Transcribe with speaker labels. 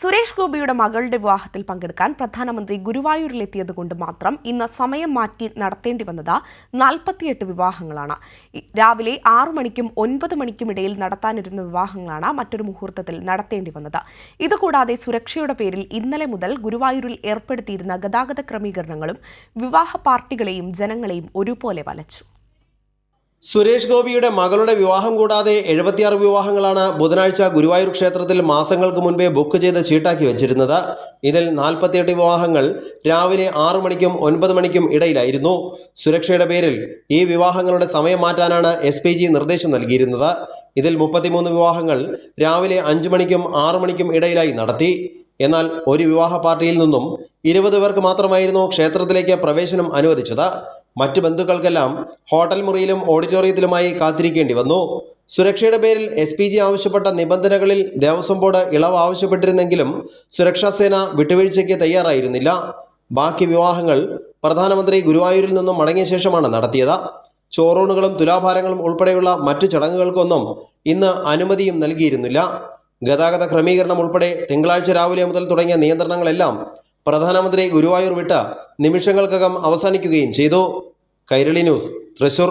Speaker 1: സുരേഷ് ഗോപിയുടെ മകളുടെ വിവാഹത്തിൽ പങ്കെടുക്കാൻ പ്രധാനമന്ത്രി ഗുരുവായൂരിലെത്തിയത് കൊണ്ട് മാത്രം ഇന്ന് സമയം മാറ്റി നടത്തേണ്ടി വന്നത് നാൽപ്പത്തിയെട്ട് വിവാഹങ്ങളാണ്. രാവിലെ ആറു മണിക്കും ഒൻപത് മണിക്കും ഇടയിൽ നടത്താനിരുന്ന വിവാഹങ്ങളാണ് മറ്റൊരു മുഹൂർത്തത്തിൽ നടത്തേണ്ടി വന്നത്. ഇതുകൂടാതെ സുരക്ഷയുടെ പേരിൽ ഇന്നലെ മുതൽ ഗുരുവായൂരിൽ ഏർപ്പെടുത്തിയിരുന്ന ഗതാഗത ക്രമീകരണങ്ങളും വിവാഹ പാർട്ടികളെയും ജനങ്ങളെയും ഒരുപോലെ വലച്ചു.
Speaker 2: സുരേഷ് ഗോപിയുടെ മകളുടെ വിവാഹം കൂടാതെ എഴുപത്തിയാറ് വിവാഹങ്ങളാണ് ബുധനാഴ്ച ഗുരുവായൂർ ക്ഷേത്രത്തിൽ മാസങ്ങൾക്ക് മുൻപേ ബുക്ക് ചെയ്ത് ചീട്ടാക്കി വെച്ചിരുന്നത്. ഇതിൽ നാൽപ്പത്തിയെട്ട് വിവാഹങ്ങൾ രാവിലെ ആറു മണിക്കും ഒൻപത് മണിക്കും ഇടയിലായിരുന്നു. സുരക്ഷയുടെ പേരിൽ ഈ വിവാഹങ്ങളുടെ സമയം മാറ്റാനാണ് എസ് നിർദ്ദേശം നൽകിയിരുന്നത്. ഇതിൽ മുപ്പത്തിമൂന്ന് വിവാഹങ്ങൾ രാവിലെ അഞ്ചു മണിക്കും ആറു മണിക്കും ഇടയിലായി നടത്തി. എന്നാൽ ഒരു വിവാഹ പാർട്ടിയിൽ നിന്നും ഇരുപത് പേർക്ക് മാത്രമായിരുന്നു ക്ഷേത്രത്തിലേക്ക് പ്രവേശനം അനുവദിച്ചത്. മറ്റ് ബന്ധുക്കൾക്കെല്ലാം ഹോട്ടൽ മുറിയിലും ഓഡിറ്റോറിയത്തിലുമായി കാത്തിരിക്കേണ്ടി വന്നു. സുരക്ഷയുടെ പേരിൽ എസ് പി ജി ആവശ്യപ്പെട്ട നിബന്ധനകളിൽ ദേവസ്വം ബോർഡ് ഇളവ് ആവശ്യപ്പെട്ടിരുന്നെങ്കിലും സുരക്ഷാസേന വിട്ടുവീഴ്ചയ്ക്ക് തയ്യാറായിരുന്നില്ല. ബാക്കി വിവാഹങ്ങൾ പ്രധാനമന്ത്രി ഗുരുവായൂരിൽ നിന്നും മടങ്ങിയ ശേഷമാണ് നടത്തിയത്. ചോറൂണുകളും തുലാഭാരങ്ങളും ഉൾപ്പെടെയുള്ള മറ്റു ചടങ്ങുകൾക്കൊന്നും ഇന്ന് അനുമതിയും നൽകിയിരുന്നില്ല. ഗതാഗത ക്രമീകരണം ഉൾപ്പെടെ തിങ്കളാഴ്ച രാവിലെ മുതൽ തുടങ്ങിയ നിയന്ത്രണങ്ങളെല്ലാം പ്രധാനമന്ത്രി ഗുരുവായൂർ വിട്ട നിമിഷങ്ങൾക്കകം അവസാനിക്കുകയും ചെയ്തു. കൈരളി ന്യൂസ് തൃശൂർ